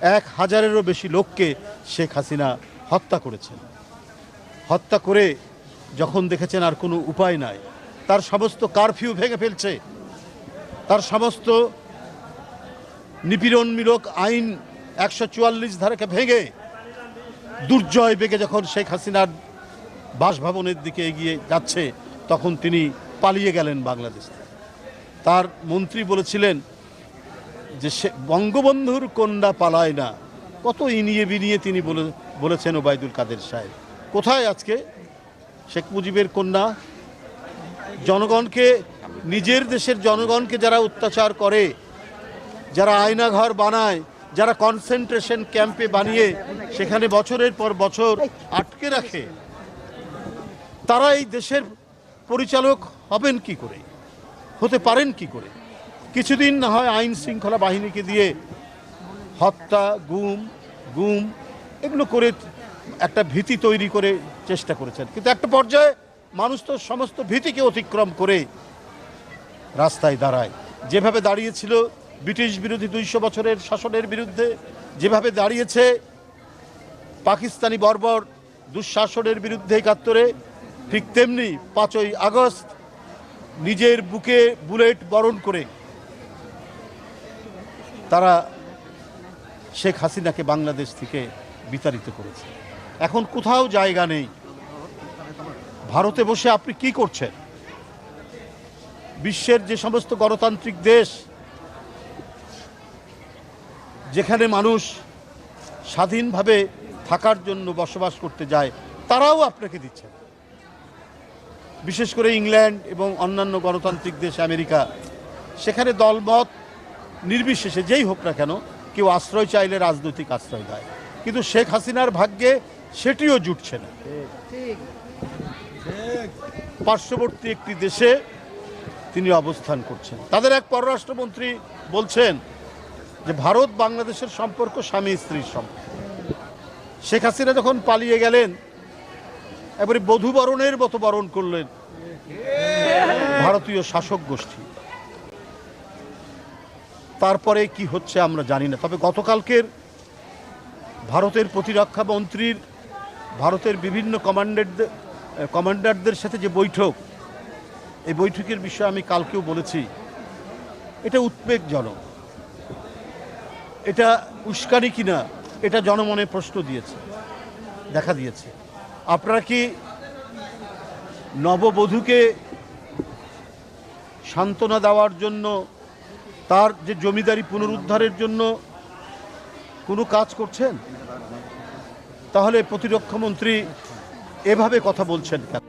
এক হাজারেরও বেশি লোককে শেখ হাসিনা হত্যা করেছেন। হত্যা করে যখন দেখেছেন আর কোনো উপায় নাই, তার সমস্ত কারফিউ ভেঙে ফেলছে। তার সমস্ত নিপীড়নমূলক আইন একশো চুয়াল্লিশ ধারাকে ভেঙে দুর্জয় বেগে যখন শেখ হাসিনার বাসভবনের দিকে এগিয়ে যাচ্ছে, তখন তিনি পালিয়ে গেলেন বাংলাদেশ তার মন্ত্রী বলেছিলেন যে বঙ্গবন্ধুর কন্যা পালায় না। কত ইনিয়ে বিনিয়ে তিনি বলে, বলেছেন ওবায়দুল কাদের সাহেব। কোথায় আজকে? শেখ মুজিবের কন্যা। জনগণকে, নিজের দেশের জনগণকে যারা অত্যাচার করে, যারা আয়নাঘর বানায়, যারা কনসেন্ট্রেশন ক্যাম্পে বানিয়ে সেখানে বছরের পর বছর আটকে রাখে, তারা এই দেশের পরিচালক হবেন কি করে? হতে পারেন কি করে? কিছুদিন না হয় আইন শৃঙ্খলা বাহিনীকে দিয়ে হত্যা, গুম গুম, এগুলো করে একটা ভীতি তৈরি করে চেষ্টা করেছেন। কিন্তু একটা পর্যায়ে মানুষ তো সমস্ত ভীতিকে অতিক্রম করে রাস্তায় দাঁড়ায়। যেভাবে দাঁড়িয়েছিল ব্রিটিশ বিরোধী দুইশো বছরের শাসনের বিরুদ্ধে, যেভাবে দাঁড়িয়েছে পাকিস্তানি বর্বর দুঃশাসনের বিরুদ্ধে একাত্তরে, ঠিক তেমনি পাঁচই আগস্ট নিজের বুকে বুলেট বরণ করে তারা শেখ হাসিনাকে বাংলাদেশ থেকে বিতাড়িত করেছে। এখন কোথাও জায়গা নেই। ভারতে বসে আপনি কি করছেন? বিশ্বের যে সমস্ত গণতান্ত্রিক দেশ, যেখানে মানুষ স্বাধীনভাবে থাকার জন্য বসবাস করতে যায়, তারাও আপনাকে দিচ্ছেন বিশেষ করে ইংল্যান্ড এবং অন্যান্য গণতান্ত্রিক দেশ আমেরিকা, সেখানে দলমত নির্বিশেষে, যেই হোক না কেন, কেউ আশ্রয় চাইলে রাজনৈতিক আশ্রয় দেয়। কিন্তু শেখ হাসিনার ভাগ্যে সেটিও জুটছে না। পার্শ্ববর্তী একটি দেশে তিনি অবস্থান করছেন। তাদের এক পররাষ্ট্রমন্ত্রী বলছেন যে, ভারত বাংলাদেশের সম্পর্ক স্বামী স্ত্রীর সম্পর্ক। শেখ হাসিনা যখন পালিয়ে গেলেন, এবারে বধূ বরণের মতো বরণ করলেন ভারতীয় শাসক গোষ্ঠী। তারপরে কি হচ্ছে আমরা জানি না। তবে গতকালকের ভারতের প্রতিরক্ষা মন্ত্রীর, ভারতের বিভিন্ন কমান্ডারদের কমান্ডারদের সাথে যে বৈঠক, এই বৈঠকের বিষয়ে আমি কালকেও বলেছি। এটা উদ্বেগজনক। এটা উস্কানি কিনা, এটা জনমনে প্রশ্ন দিয়েছে, দেখা দিয়েছে। আপনারা কি নববধূকে সান্ত্বনা দেওয়ার জন্য তার যে জমিদারি পুনরুদ্ধারের জন্য কোনো কাজ করছেন? তাহলে প্রতিরক্ষামন্ত্রী এভাবে কথা বলছেন কেন?